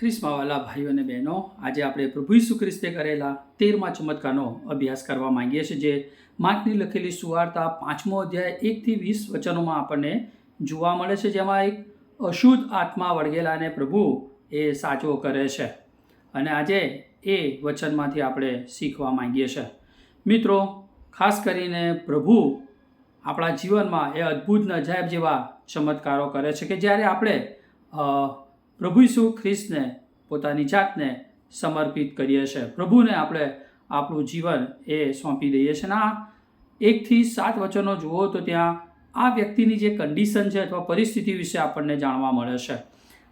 ખ્રિસ્મા વાલા ભાઈઓ અને બહેનો, આજે આપણે પ્રભુ ઈસુ ખ્રિસ્તે કરેલા તેરમા ચમત્કારનો અભ્યાસ કરવા માંગીએ છીએ, જે માર્કની લખેલી સુવાર્તા પાંચમો અધ્યાય એકથી વીસ વચનોમાં આપણને જોવા મળે છે, જેમાં એક અશુદ્ધ આત્મા વળગેલાને પ્રભુ એ સાચવો કરે છે. અને આજે એ વચનમાંથી આપણે શીખવા માંગીએ છીએ. મિત્રો, ખાસ કરીને પ્રભુ આપણા જીવનમાં એ અદ્ભુત નજાયબ જેવા ચમત્કારો કરે છે કે જ્યારે આપણે પ્રભુ ઈસુ ખ્રિસ્તને પોતાની જાતને સમર્પિત કરીએ છીએ પ્રભુને આપણે આપણું જીવન એ સોંપી દઈએ છીએ. આ એકથી સાત વચનો જુઓ તો ત્યાં આ વ્યક્તિની જે કન્ડિશન છે અથવા પરિસ્થિતિ વિશે આપણને જાણવા મળે છે.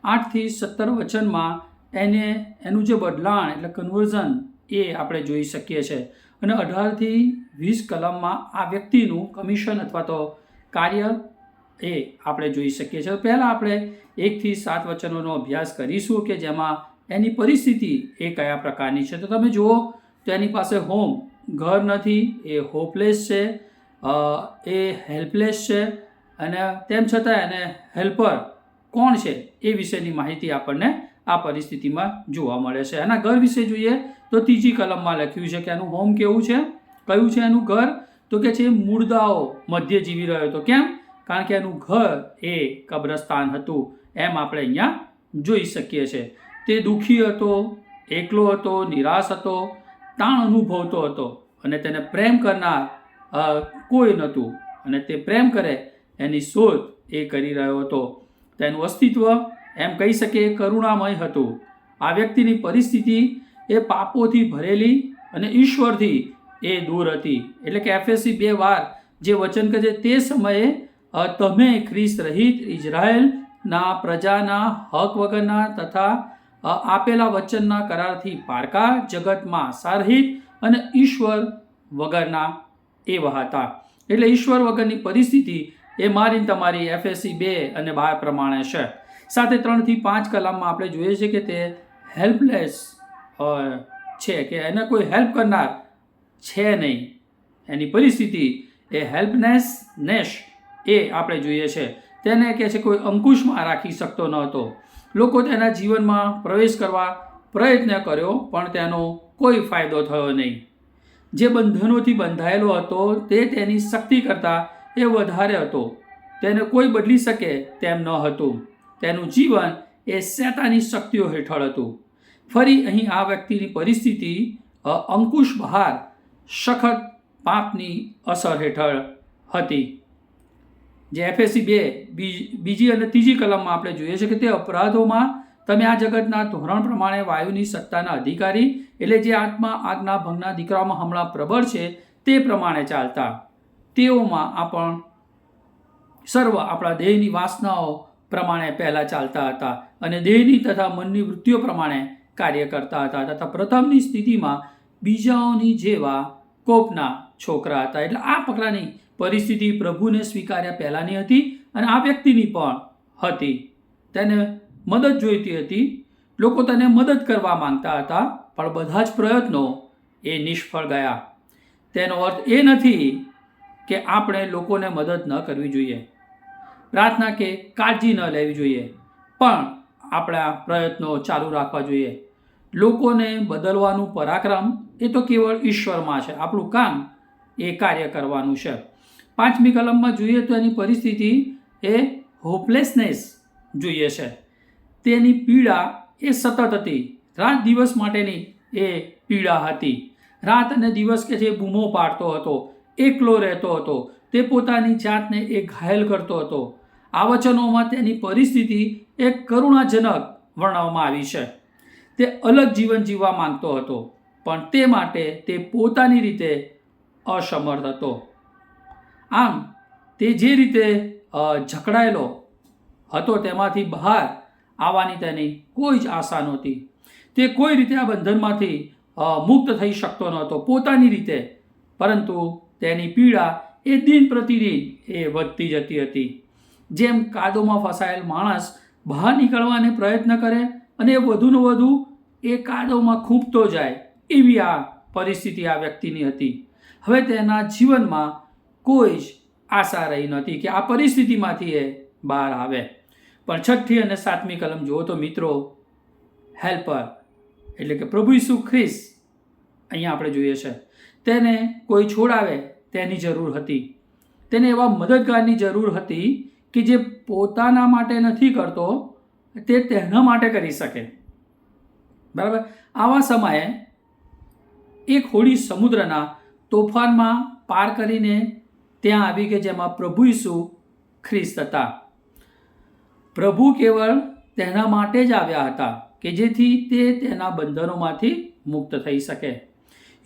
આઠથી સત્તર વચનમાં એને, એનું જે બદલાણ એટલે કન્વર્ઝન એ આપણે જોઈ શકીએ છીએ. અને અઢારથી વીસ કલમમાં આ વ્યક્તિનું કમિશન અથવા તો કાર્ય એ આપણે જોઈ શકીએ છીએ. પહેલાં આપણે એકથી સાત વચનોનો અભ્યાસ કરીશું કે જેમાં એની પરિસ્થિતિ એ કયા પ્રકારની છે. તો તમે જુઓ, તો એની પાસે હોમ ઘર નથી, એ હોપલેસ છે એ હેલ્પલેસ છે, અને તેમ છતાં એને હેલ્પર કોણ છે એ વિશેની માહિતી આપણને આ પરિસ્થિતિમાં જોવા મળે છે. એના ઘર વિશે જોઈએ, તો ત્રીજી કલમમાં લખ્યું છે કે એનું હોમ કેવું છે? કયું છે એનું ઘર? તો કે છે, મુર્દાઓ મધ્ય જીવી રહ્યો હતો. કેમ? કારણ કે એનું ઘર એ કબ્રસ્તાન હતું. એમ આપણે અહીંયા જોઈ શકીએ છીએ. તે દુઃખી હતો, એકલો હતો, નિરાશ હતો, તાણ અનુભવતો હતો અને તેને પ્રેમ કરનાર કોઈ નહોતું. અને તે પ્રેમ કરે એની શોધ એ કરી રહ્યો હતો. તેનું અસ્તિત્વ એમ કહી શકીએ કરુણામય હતું. આ વ્યક્તિની પરિસ્થિતિ એ પાપોથી ભરેલી અને ઈશ્વરથી એ દૂર હતી. એટલે કે એફએસસી બે વાર જે વચન કહે તે સમયે તમે ખ્રિસ્ત રહિત ઇઝરાયલના પ્રજાના હક વગરના તથા આપેલા વચનના કરારથી પારકા જગતમાં સારહિત અને ઈશ્વર વગરના એવા હતા. એટલે ઈશ્વર વગરની પરિસ્થિતિ એ મારી તમારી એફએસસી બે અને બાર પ્રમાણે છે. સાથે ત્રણથી પાંચ કલામમાં આપણે જોઈએ છીએ કે તે હેલ્પલેસ છે કે એને કોઈ હેલ્પ કરનાર છે નહીં. એની પરિસ્થિતિ એ હેલ્પનેસનેસ એ આપણે જોઈએ છે. તેને કહે છે કોઈ અંકુશમાં રાખી શકતો ન હતો. લોકો તેના જીવનમાં પ્રવેશ કરવા પ્રયત્ન કર્યો, પણ તેનો કોઈ ફાયદો થયો નહીં. જે બંધનોથી બંધાયેલો હતો, તે તેની શક્તિ કરતાં એ વધારે હતો. તેને કોઈ બદલી શકે તેમ ન હતું. તેનું જીવન એ શેતાની શક્તિઓ હેઠળ હતું. ફરી અહીં આ વ્યક્તિની પરિસ્થિતિ અંકુશ બહાર સખત પાપની અસર હેઠળ હતી. જે એફએસસી બે, બીજી અને ત્રીજી કલમમાં આપણે જોઈએ છે કે તે અપરાધોમાં તમે આ જગતના ધોરણ પ્રમાણે વાયુની સત્તાના અધિકારી એટલે જે આત્મા આગના ભંગના દીકરાઓમાં હમણાં પ્રબળ છે તે પ્રમાણે ચાલતા. તેઓમાં આપણ સર્વ આપણા દેહની વાસનાઓ પ્રમાણે પહેલાં ચાલતા હતા અને દેહની તથા મનની વૃત્તિઓ પ્રમાણે કાર્ય કરતા હતા તથા પ્રથમની સ્થિતિમાં બીજાઓની જેવા કોપના છોકરા હતા. એટલે આ પગલાની પરિસ્થિતિ પ્રભુને સ્વીકાર્યા પહેલાંની હતી અને આ વ્યક્તિની પણ હતી. તેને મદદ જોઈતી હતી. લોકો તેને મદદ કરવા માંગતા હતા, પણ બધા જ પ્રયત્નો એ નિષ્ફળ ગયા. તેનો અર્થ એ નથી કે આપણે લોકોને મદદ ન કરવી જોઈએ. પ્રાર્થના કે કાળજી ન લેવી જોઈએ, પણ આપણા પ્રયત્નો ચાલુ રાખવા જોઈએ. લોકોને બદલવાનું પરાક્રમ એ તો કેવળ ઈશ્વરમાં છે. આપણું કામ એ કાર્ય કરવાનું છે. પાંચમી કલમમાં જોઈએ તો એની પરિસ્થિતિ એ હોપલેસનેસ જોઈએ છે. તેની પીડા એ સતત હતી. રાત દિવસ માટેની એ પીડા હતી. રાત અને દિવસ કે જે બૂમો પાડતો હતો, એકલો રહેતો હતો, તે પોતાની જાતને એ ઘાયલ કરતો હતો. આ વચનોમાં તેની પરિસ્થિતિ એક કરુણાજનક વર્ણવવામાં આવી છે. તે અલગ જીવન જીવવા માંગતો હતો, પણ તે માટે તે પોતાની રીતે અસમર્થ હતો. આમ તે જે રીતે જકડાયેલો હતો તેમાંથી બહાર આવવાની તેની કોઈ જ આશા નહોતી. તે કોઈ રીતે આ બંધનમાંથી મુક્ત થઈ શકતો નહોતો પોતાની રીતે, પરંતુ તેની પીડા એ દિન પ્રતિદિન એ વધતી જતી હતી. જેમ કાદોમાં ફસાયેલ માણસ બહાર નીકળવાને પ્રયત્ન કરે અને વધુને વધુ એ કાદવમાં ખૂંપતો જાય, એવી આ પરિસ્થિતિ આ વ્યક્તિની હતી. હવે તેના જીવનમાં કોઈ જ આશા રહી નહોતી કે આ પરિસ્થિતિમાંથી એ બહાર આવે. પણ છઠ્ઠી અને સાતમી કલમ જુઓ તો મિત્રો હેલ્પર એટલે કે પ્રભુ ઈસુ ખ્રિસ અહીંયા આપણે જોઈએ છે. તેને કોઈ છોડાવે તેની જરૂર હતી. તેને એવા મદદગારની જરૂર હતી કે જે પોતાના માટે નથી કરતો, તે તેના માટે કરી શકે. બરાબર? આવા સમયે એક હોડી સમુદ્રના તોફાનમાં પાર કરીને ત્યાં આવી કે જેમાં પ્રભુ ઈસુ ખ્રિસ્ત હતા. પ્રભુ કેવળ તેના માટે જ આવ્યા હતા કે જેથી તે તેના બંધનોમાંથી મુક્ત થઈ શકે.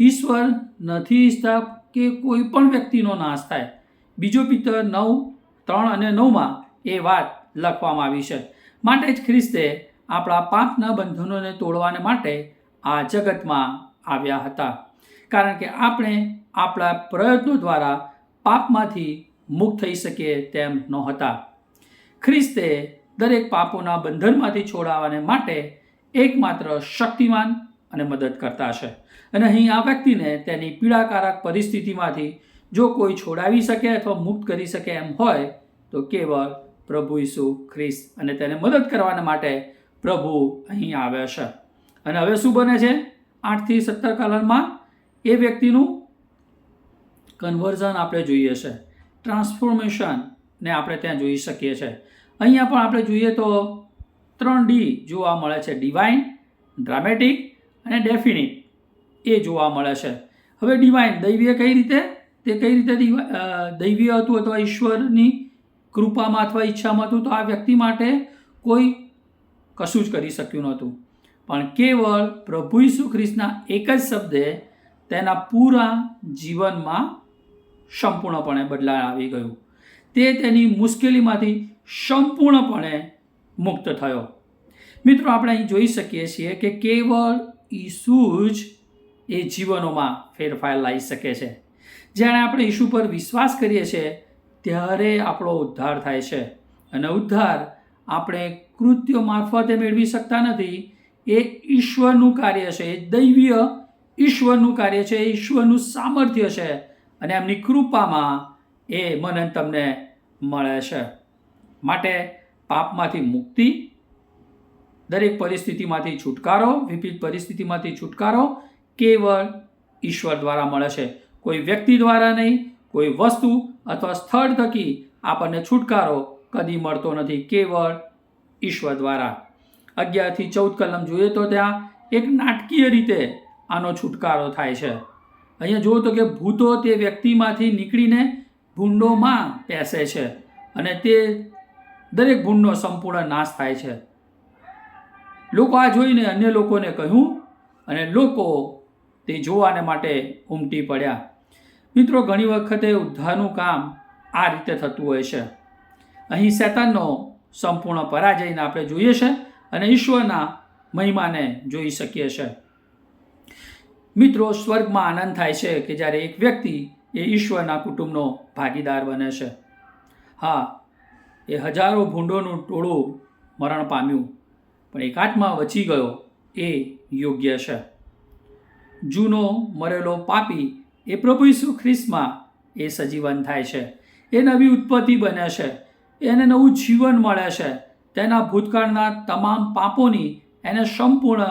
ઈશ્વર નથી ઈચ્છતા કે કોઈ પણ વ્યક્તિનો નાશ થાય. બીજો પિત્તર નવ, ત્રણ અને નવમાં એ વાત લખવામાં આવી છે. માટે જ ખ્રિસ્તે આપણા પાપના બંધનોને તોડવાને માટે આ જગતમાં આવ્યા હતા. કારણ કે આપણે આપણા પ્રયત્નો દ્વારા પાપમાંથી મુક્ત થઈ શકે તેમ નહોતા. ખ્રિસ્તે દરેક પાપોના બંધનમાંથી છોડાવવાને માટે એકમાત્ર શક્તિમાન અને મદદ કરતા છે અને અહીં આ વ્યક્તિને તેની પીડાકારક પરિસ્થિતિમાંથી જો કોઈ છોડાવી શકે અથવા મુક્ત કરી શકે એમ હોય, તો કેવળ પ્રભુ ઈસુ ખ્રિસ્ત અને તેને મદદ કરવાના માટે પ્રભુ અહીં આવે છે. અને હવે શું બને છે? આઠથી સત્તર કલરમાં એ વ્યક્તિનું કન્વર્ઝન આપણે જોઈએ છે. ટ્રાન્સફોર્મેશન ને આપણે ત્યાં જોઈ શકીએ છીએ અહીંયા પણ આપણે જોઈએ તો ત્રણ ડી જોવા મળે છે. ડિવાઇન ડ્રામેટિક અને ડેફિનિટ એ જોવા મળે છે. હવે ડિવાઇન દૈવીય કઈ રીતે? તે કઈ રીતે દૈવીય હતું અથવા ઈશ્વરની કૃપામાં અથવા ઈચ્છામાં હતું તો આ વ્યક્તિ માટે કોઈ કશું જ કરી શક્યું નહોતું. પણ કેવળ પ્રભુ ઈસુ ખ્રિસ્તના એક જ શબ્દે તેના પૂરા જીવનમાં સંપૂર્ણપણે બદલાણ આવી ગયું. તે તેની મુશ્કેલીમાંથી સંપૂર્ણપણે મુક્ત થયો. મિત્રો, આપણે અહીં જોઈ શકીએ છીએ કે કેવળ ઈસુ જ એ જીવનોમાં ફેરફાર લાવી શકે છે. જ્યારે આપણે ઈસુ પર વિશ્વાસ કરીએ છીએ, ત્યારે આપણો ઉદ્ધાર થાય છે. અને ઉદ્ધાર આપણે કૃત્યો મારફતે મેળવી શકતા નથી. એ ઈશ્વરનું કાર્ય છે, એ દૈવીય ઈશ્વરનું કાર્ય છે, એ ઈશ્વરનું સામર્થ્ય છે. અને એમની કૃપામાં એ મને તમને મળે છે. માટે પાપમાંથી મુક્તિ, દરેક પરિસ્થિતિમાંથી છુટકારો, વિપરીત પરિસ્થિતિમાંથી છુટકારો કેવળ ઈશ્વર દ્વારા મળે છે. કોઈ વ્યક્તિ દ્વારા નહીં, કોઈ વસ્તુ અથવા સ્થળ થકી આપણને છુટકારો કદી મળતો નથી, કેવળ ઈશ્વર દ્વારા. અગિયારથી ચૌદ કલમ જોઈએ તો ત્યાં એક નાટકીય રીતે આનો છુટકારો થાય છે. અહીંયા જુઓ તો કે ભૂતો તે વ્યક્તિમાંથી નીકળીને ભૂંડોમાં પેસે છે અને તે દરેક ભૂંડનો સંપૂર્ણ નાશ થાય છે. લોકો આ જોઈને અન્ય લોકોને કહ્યું અને લોકો તે જોવાને માટે ઉમટી પડ્યા. મિત્રો, ઘણી વખતે ઉદ્ધારનું કામ આ રીતે થતું હોય છે. અહીં શેતાનનો સંપૂર્ણ પરાજયને આપણે જોઈએ છે અને ઈશ્વરના મહિમાને જોઈ શકીએ છીએ મિત્રો, સ્વર્ગમાં આનંદ થાય છે કે જ્યારે એક વ્યક્તિ એ ઈશ્વરના કુટુંબનો ભાગીદાર બને છે. હા, એ હજારો ભૂંડોનું ટોળું મરણ પામ્યું, પણ એકાત્મા વચી ગયો એ યોગ્ય છે. જૂનો મરેલો પાપી એ પ્રભુ ઈસુ ખ્રિસ્તમાં એ સજીવન થાય છે. એ નવી ઉત્પત્તિ બને છે. એને નવું જીવન મળે છે. તેના ભૂતકાળના તમામ પાપોની એને સંપૂર્ણ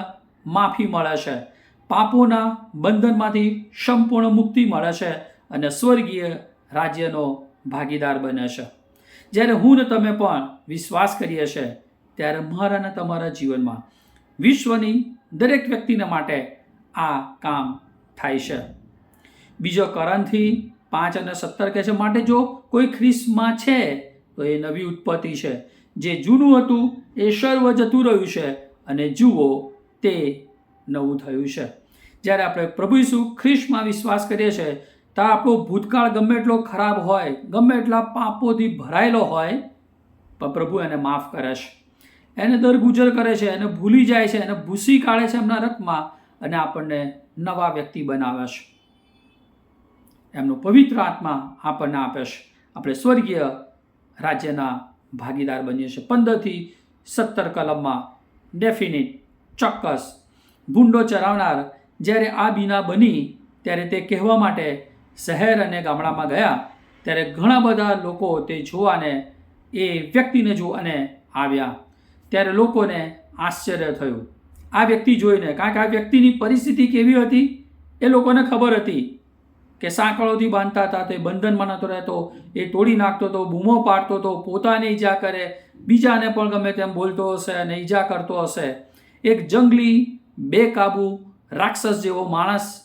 માફી મળે છે. પાપોના બંધનમાંથી સંપૂર્ણ મુક્તિ મળે છે અને સ્વર્ગીય રાજ્યનો ભાગીદાર બને છે. જ્યારે હું ને તમે પણ વિશ્વાસ કરીએ છીએ, ત્યારે મારા અને તમારા જીવનમાં વિશ્વની દરેક વ્યક્તિને માટે આ કામ થાય છે. બીજો કરણથી પાંચ અને સત્તર કહે છે, માટે જો કોઈ ખ્રિસ્તમાં છે, તો એ નવી ઉત્પત્તિ છે. જે જૂનું હતું, એ સર્વ જતું રહ્યું છે અને જુઓ, તે નવું થયું છે. જ્યારે આપણે પ્રભુ ઈસુ ખ્રિસ્તમાં વિશ્વાસ કરીએ છીએ ત્યારે આપણો ભૂતકાળ ગમે એટલો ખરાબ હોય, ગમે એટલા પાપોથી ભરાયેલો હોય, પણ પ્રભુ એને માફ કરે છે. એને દર ગુજર કરે છે, એને ભૂલી જાય છે, એને ભૂસી કાઢે છે એમના રથમાં અને આપણને નવા વ્યક્તિ બનાવે છે. એમનો પવિત્ર આત્મા આપણને આપે છે. આપણે સ્વર્ગીય રાજ્યના ભાગીદાર બનીએ છીએ. પંદરથી સત્તર કલમમાં ડેફિનિટ, ચોક્કસ ભૂંડો ચરાવનાર જ્યારે આ બીના બની ત્યારે તે કહેવા માટે શહેર અને ગામડામાં ગયા, ત્યારે ઘણા બધા લોકો તે જોવાને એ વ્યક્તિને જોવાને આવ્યા. ત્યારે લોકોને આશ્ચર્ય થયું. આ વ્યક્તિ જોઈને, કારણ કે આ વ્યક્તિની પરિસ્થિતિ કેવી હતી? એ લોકોને ખબર હતી કે સાંકળોથી બાંધતા હતા, તે બંધનમાં નહોતો રહેતો, એ તોડી નાખતો હતો, બૂમો પાડતો હતો, પોતાને ઈજા કરે, બીજાને પણ ગમે તેમ બોલતો હશે અને ઈજા કરતો હશે. એક જંગલી, બેકાબુ રાક્ષસ જેવો માણસ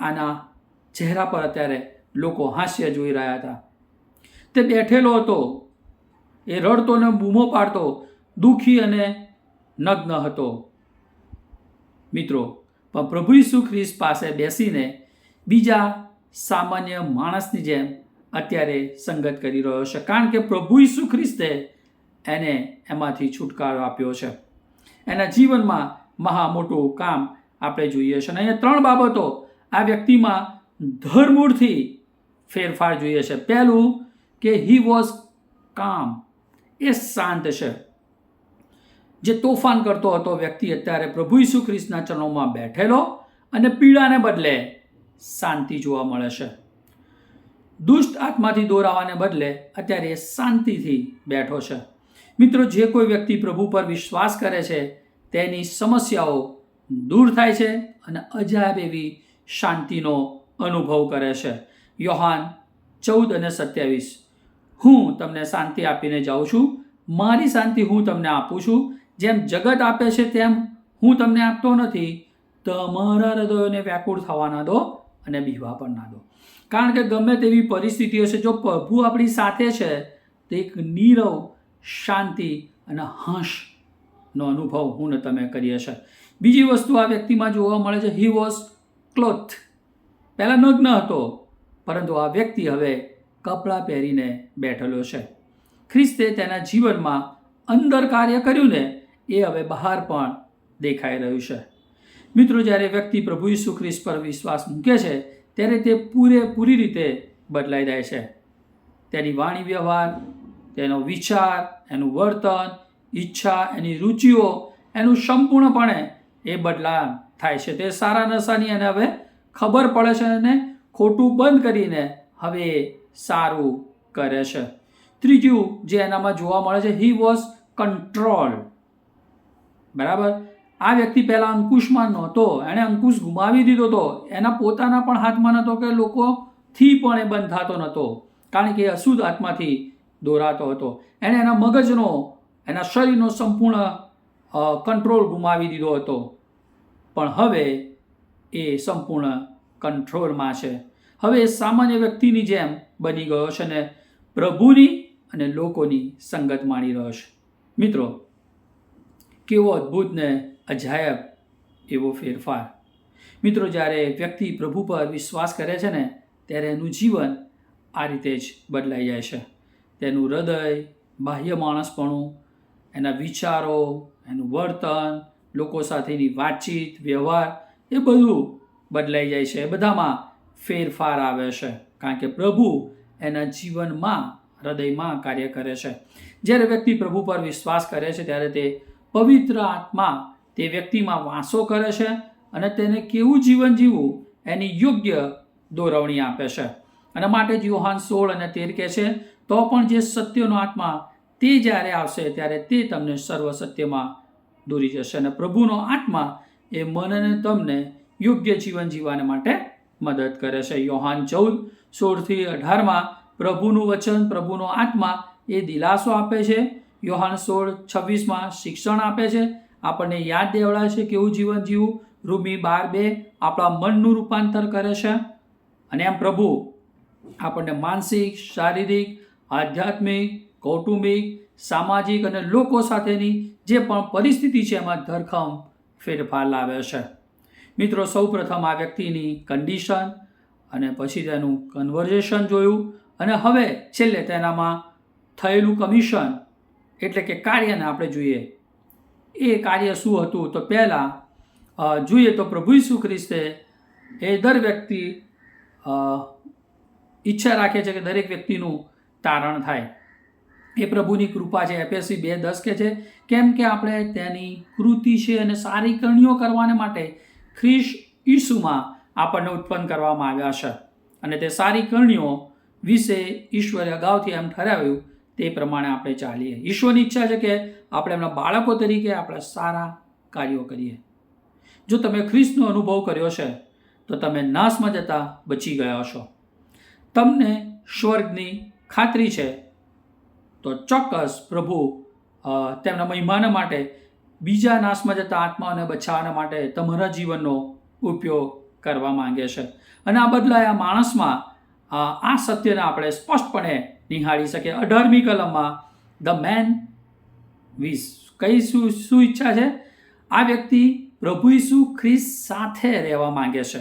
આના ચહેરા પર અત્યારે લોકો હાસ્ય જોઈ રહ્યા હતા. તે બેઠેલો હતો. એ રડતો ને બૂમો પાડતો, દુઃખી અને નગ્ન હતો. મિત્રો, પણ પ્રભુ ઈસુ ખ્રિસ્ત પાસે બેસીને બીજા સામાન્ય માણસની જેમ અત્યારે સંગત કરી રહ્યો છે. કારણ કે પ્રભુ ઈસુ ખ્રિસ્તે એને એમાંથી છુટકારો આપ્યો છે. એના જીવનમાં મહા મોટું કામ આપણે જોઈએ છે. અને અહીંયા ત્રણ બાબતો આ વ્યક્તિમાં ધરમૂળથી ફેરફાર જોઈએ છે. પહેલું કે હી વોઝ કામ એ શાંત છે. જે તોફાન કરતો હતો વ્યક્તિ અત્યારે પ્રભુ ઈસુ ખ્રિસ્તના ચરણોમાં બેઠેલો અને પીડાને બદલે શાંતિ જોવા મળે છે. દુષ્ટ આત્માથી દોરાવાને બદલે અત્યારે એ શાંતિથી બેઠો છે. મિત્રો, જે કોઈ વ્યક્તિ પ્રભુ પર વિશ્વાસ કરે છે તેની સમસ્યાઓ દૂર થાય છે અને અજાયબ એવી શાંતિનો અનુભવ કરે છે. યોહાન ચૌદ અને સત્યાવીસ. હું તમને શાંતિ આપીને જાઉં છું. મારી શાંતિ હું તમને આપું છું. જેમ જગત આપે છે તેમ હું તમને આપતો નથી. તમારા હૃદયોને વ્યાકુળ થવા ના દો અને બીવા પણ ના દો. કારણ કે ગમે તેવી પરિસ્થિતિ હશે જો પ્રભુ આપણી સાથે છે, તો એક નીરવ શાંતિ અને હર્ષનો અનુભવ હું ને તમે કરીએ છે બીજી વસ્તુ આ વ્યક્તિમાં જોવા મળે છે હી વોઝ ક્લોથ પહેલાં નગ્ન હતો, પરંતુ આ વ્યક્તિ હવે કપડાં પહેરીને બેઠેલો છે. ખ્રિસ્તે તેના જીવનમાં અંદર કાર્ય કર્યું ને એ હવે બહાર પણ દેખાઈ રહ્યું છે. મિત્રો, જ્યારે વ્યક્તિ પ્રભુ ઈસુ ખ્રિસ્ત પર વિશ્વાસ મૂકે છે, ત્યારે તે પૂરેપૂરી રીતે બદલાઈ જાય છે. તેની વાણી વ્યવહાર, તેનો વિચાર, એનું વર્તન ઈચ્છા, એની રુચિઓ, એનું સંપૂર્ણપણે એ બદલાવ થાય છે. તે સારા નશાની એને હવે ખબર પડે છે અને ખોટું બંધ કરીને હવે સારું કરે છે. ત્રીજું જે એનામાં જોવા મળે છે હી વોઝ કંટ્રોલ બરાબર? આ વ્યક્તિ પહેલાં અંકુશમાં નહોતો. એણે અંકુશ ગુમાવી દીધો હતો એના પોતાના પણ હાથમાં નહોતો કે લોકોથી પણ એ બંધાતો નહોતો. કારણ કે એ અશુદ્ધ આત્માથી દોરાતો હતો. એણે એના મગજનો એના શરીરનો સંપૂર્ણ કંટ્રોલ ગુમાવી દીધો હતો. પણ હવે એ સંપૂર્ણ કંટ્રોલમાં છે. હવે એ સામાન્ય વ્યક્તિની જેમ બની ગયો છે ને પ્રભુની અને લોકોની સંગત માણી રહ્યો છે. મિત્રો, કેવો અદ્ભુત ને અજાયબ એવો ફેરફાર. મિત્રો, જ્યારે વ્યક્તિ પ્રભુ પર વિશ્વાસ કરે છે ને, ત્યારે એનું જીવન આ રીતે જ બદલાઈ જાય છે. તેનું હૃદય, બાહ્ય માણસપણું એના વિચારો, એનું વર્તન, લોકો સાથેની વાતચીત, વ્યવહાર, એ બધું બદલાઈ જાય છે. એ બધામાં ફેરફાર આવે છે. કારણ કે પ્રભુ એના જીવનમાં, હૃદયમાં કાર્ય કરે છે. જ્યારે વ્યક્તિ પ્રભુ પર વિશ્વાસ કરે છે, ત્યારે તે પવિત્ર આત્મા તે વ્યક્તિમાં વાંસો કરે છે અને તેને કેવું જીવન જીવવું એની યોગ્ય દોરવણી આપે છે. અને માટે જ યોહાન સોળ અને તેર કહે છે, તો પણ જે સત્યનો આત્મા તે જ્યારે આવશે ત્યારે તે તમને સર્વ સત્યમાં દોરી જશે અને પ્રભુનો આત્મા એ મનને તમને યોગ્ય જીવન જીવવાને માટે મદદ કરે છે. યોહાન ચૌદ સોળથી અઢારમાં પ્રભુનું વચન, પ્રભુનો આત્મા એ દિલાસો આપે છે. યોહાન સોળ છવ્વીસમાં શિક્ષણ આપે છે. આપણને યાદ દેવડાવે છે કેવું જીવન જીવવું રૂમી બાર બે આપણા મનનું રૂપાંતર કરે છે. અને એમ પ્રભુ આપણને માનસિક, શારીરિક, આધ્યાત્મિક કૌટુંબિક, સામાજિક અને લોકો સાથેની જે પણ પરિસ્થિતિ છે એમાં ધરખમ ફેરફાર લાવે છે. મિત્રો સૌ પ્રથમ આ વ્યક્તિની કન્ડિશન અને પછી તેનું કન્વર્ઝેશન જોયું અને હવે છેલ્લે તેનામાં થયેલું કમિશન એટલે કે કાર્યને આપણે જોઈએ. એ કાર્ય શું હતું? તો પહેલાં જોઈએ તો પ્રભુ ઈસુ ખ્રિસ્તે એ દર વ્યક્તિ ઈચ્છા રાખે છે કે દરેક વ્યક્તિનું તારણ થાય. એ પ્રભુની કૃપા છે. એપીએસસી બે દસ કે છે, કેમ કે આપણે તેની કૃતિ છે અને સારી કરણીઓ કરવાને માટે ખ્રિસ ઈસુમાં આપણને ઉત્પન્ન કરવામાં આવ્યા છે. અને તે સારી કરણીઓ વિશે ઈશ્વરે અગાઉથી એમ ઠરાવ્યું તે પ્રમાણે આપણે ચાલીએ. ઈશ્વરની ઈચ્છા છે કે આપણે એમના બાળકો તરીકે આપણે સારા કાર્યો કરીએ. જો તમે ખ્રિસ્તનો અનુભવ કર્યો છે, તો તમે નાશમાં જતા બચી ગયા છો તમને સ્વર્ગની ખાતરી છે તો ચોક્કસ પ્રભુ તેમના મહિમાના માટે, બીજા નાશમાં જતા આત્માઓને બચાવવાના માટે તમારા જીવનનો ઉપયોગ કરવા માંગે છે. અને આ બદલાયા માણસમાં આ સત્યને આપણે સ્પષ્ટપણે નિહાળી શકીએ. અઢારમી કલમમાં, ધ મેન વીસ કઈ શું શું ઈચ્છા છે? આ વ્યક્તિ પ્રભુ ઈસુ ખ્રિસ્ત સાથે રહેવા માંગે છે.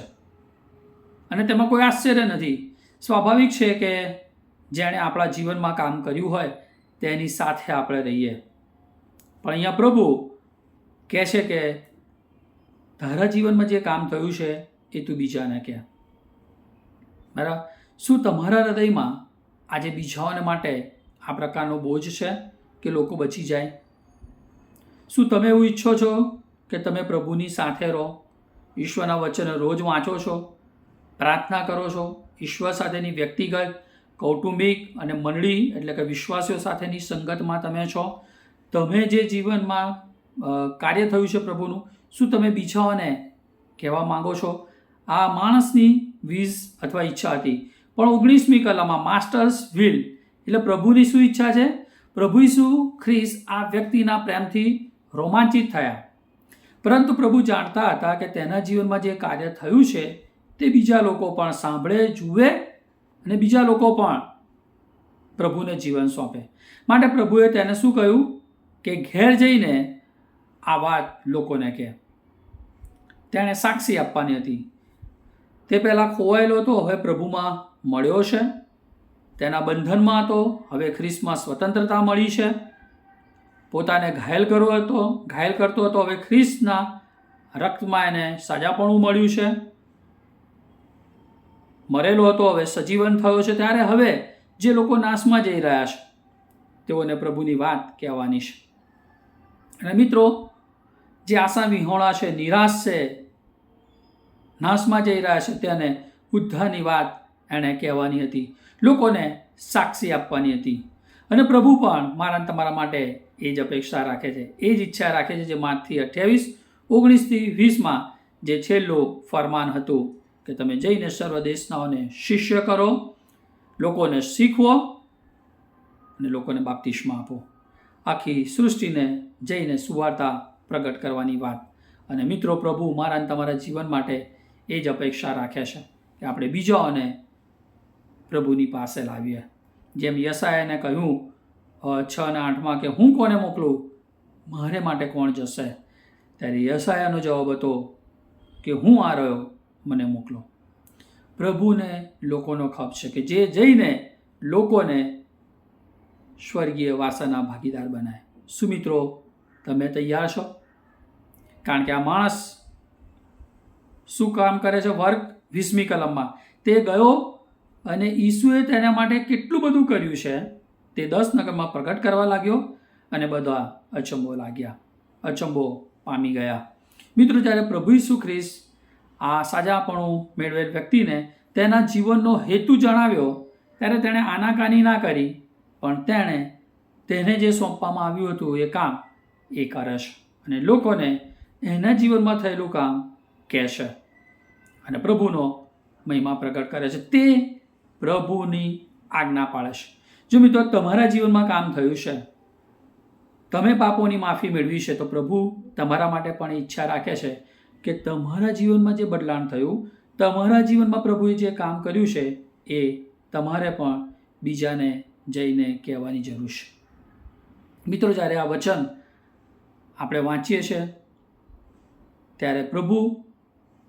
અને તેમાં કોઈ આશ્ચર્ય નથી. સ્વાભાવિક છે કે, જેણે આપણા જીવનમાં કામ કર્યું હોય તેની સાથે આપણે રહીએ. પણ અહીંયા પ્રભુ કહે છે કે તારા જીવનમાં જે કામ થયું છે એ તું બીજાને કહે. બરાબર શું તમારા હૃદયમાં આજે બીજાઓને માટે આ પ્રકારનો બોજ છે કે લોકો બચી જાય? શું તમે એવું ઈચ્છો છો કે તમે પ્રભુની સાથે રહો? ઈશ્વરના વચન રોજ વાંચો છો, પ્રાર્થના કરો છો, ઈશ્વર સાથેની વ્યક્તિગત કૌટુંબિક અને મંડળી એટલે કે વિશ્વાસીઓ સાથેની સંગતમાં તમે છો. તમે જે જીવનમાં કાર્ય થયું છે પ્રભુનું, શું તમે બીજાઓને કહેવા માંગો છો? આ માણસની વીઝ અથવા ઈચ્છા હતી. પણ ઓગણીસમી કલામાં માસ્ટર્સ વિલ, એટલે પ્રભુની શું ઈચ્છા છે? પ્રભુ શું ખ્રિસ આ વ્યક્તિના પ્રેમથી રોમાંચિત થયા. પરંતુ પ્રભુ જાણતા હતા કે તેના જીવનમાં જે કાર્ય થયું છે, તે બીજા લોકો પણ સાંભળે, જુએ અને બીજા લોકો પણ પ્રભુને જીવન સોંપે. માટે પ્રભુએ તેને શું કહ્યું? કે ઘેર જઈને આ વાત લોકોને કહે. તેણે સાક્ષી આપવાની હતી. તે પહેલાં ખોવાયેલો હતો, હવે પ્રભુમાં મળ્યો છે. તેના બંધનમાં હતો, હવે ખ્રિસ્તમાં સ્વતંત્રતા મળી છે. પોતાને ઘાયલ કરવો હતો, ઘાયલ કરતો હતો, હવે ખ્રિસ્તના રક્તમાં એને સજાપણું મળ્યું છે. મરેલો હતો, હવે સજીવન થયો છે, ત્યારે હવે જે લોકો નાશમાં જઈ રહ્યા છે, તેઓને પ્રભુની વાત કહેવાની છે. અને મિત્રો, જે આશા વિહોણા છે, નિરાશ છે નાશમાં જઈ રહ્યા છે, તેને ઉદ્ધારની વાત એણે કહેવાની હતી, લોકોને સાક્ષી આપવાની હતી. અને પ્રભુ પણ મારા તમારા માટે એ જ અપેક્ષા રાખે છે, એ જ ઈચ્છા રાખે છે, જે માર્ચથી અઠ્યાવીસ, ઓગણીસથી વીસમાં જે છેલ્લું ફરમાન હતું કે તમે જઈને સર્વ દેશનાઓને શિષ્ય કરો, લોકોને શીખવો અને લોકોને બાપ્તિશમાં આપો. આખી સૃષ્ટિને જઈને સુવાર્તા પ્રગટ કરવાની વાત. અને મિત્રો, પ્રભુ મારા અને તમારા જીવન માટે એ જ અપેક્ષા રાખે છે કે આપણે બીજાઓને પ્રભુની પાસે લાવીએ. જેમ યસાયાને કહ્યું છ અને આઠમાં કે હું કોને મોકલું? મારે માટે કોણ જશે? ત્યારે યસાયાનો જવાબ હતો કે હું આ રહ્યો. મને મોકલો. પ્રભુને લોકોનો ખપ છે કે જે જઈને લોકોને સ્વર્ગીય વાસાના ભાગીદાર બનાય. સુમિત્રો તમે તૈયાર છો? કારણ કે આ માણસ શું કામ કરે છે વર્ક વીસમી કલમમાં. તે ગયો અને ઈસુએ તેના માટે કેટલું બધું કર્યું છે? તે દસ નગરમાં પ્રગટ કરવા લાગ્યો અને બધા અચંબો લાગ્યા. અચંબો પામી ગયા. મિત્રો, જ્યારે પ્રભુ ઈસુ ખ્રિસ્ત આ સાજાપણું મેળવેલ વ્યક્તિને તેના જીવનનો હેતુ જણાવ્યો ત્યારે તેણે આનાકાની ના કરી, પણ તેણે તેને જે સોંપવામાં આવ્યું હતું એ કામ એ કરશ અને લોકોને એના જીવનમાં થયેલું કામ કહેશે. અને પ્રભુનો મહિમા પ્રગટ કરે છે. તે પ્રભુની આજ્ઞા પાળે જો મિત્રો, તમારા જીવનમાં કામ થયું છે, તમે પાપોની માફી મેળવી છે, તો પ્રભુ તમારા માટે પણ ઈચ્છા રાખે છે કે તમારા જીવનમાં જે બદલાણ થયું, તમારા જીવનમાં પ્રભુએ જે કામ કર્યું છે, એ તમારે પણ બીજાને જઈને કહેવાની જરૂર છે. મિત્રો, જ્યારે આ વચન આપણે વાંચીએ છીએ, ત્યારે પ્રભુ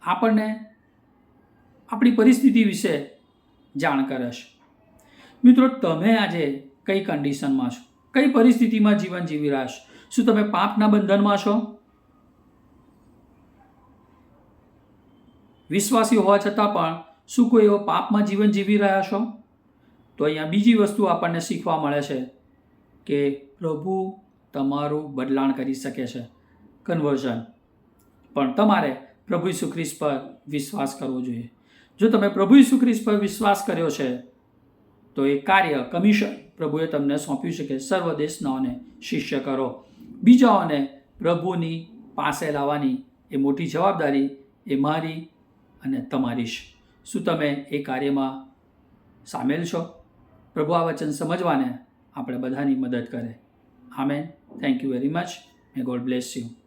આપણને આપણી પરિસ્થિતિ વિશે જાણ કરે છે. મિત્રો, તમે આજે કઈ કન્ડિશનમાં છો? કઈ પરિસ્થિતિમાં જીવન જીવી રહ્યા છો? શું તમે પાપના બંધનમાં છો? વિશ્વાસી હોવા છતાં પણ શું કોઈ એવો પાપમાં જીવન જીવી રહ્યા છો? તો અહીંયા બીજી વસ્તુ આપણને શીખવા મળે છે કે પ્રભુ તમારું બદલાણ કરી શકે છે કન્વર્ઝન પણ તમારે પ્રભુ ઈસુ ખ્રિસ્ત પર વિશ્વાસ કરવો જોઈએ. જો તમે પ્રભુ ઈસુ ખ્રિસ્ત પર વિશ્વાસ કર્યો છે, તો એ કાર્ય કમિશન પ્રભુએ તમને સોંપ્યું છે કે સર્વ દેશનાઓને શિષ્ય કરો. બીજાઓને પ્રભુની પાસે લાવવાની એ મોટી જવાબદારી એ મારી અને તમારી છે શું તમે એ કાર્યમાં સામેલ છો? પ્રભુ આ વચન સમજવાને આપણે બધાની મદદ કરે. Amen. Thank you very much may God bless you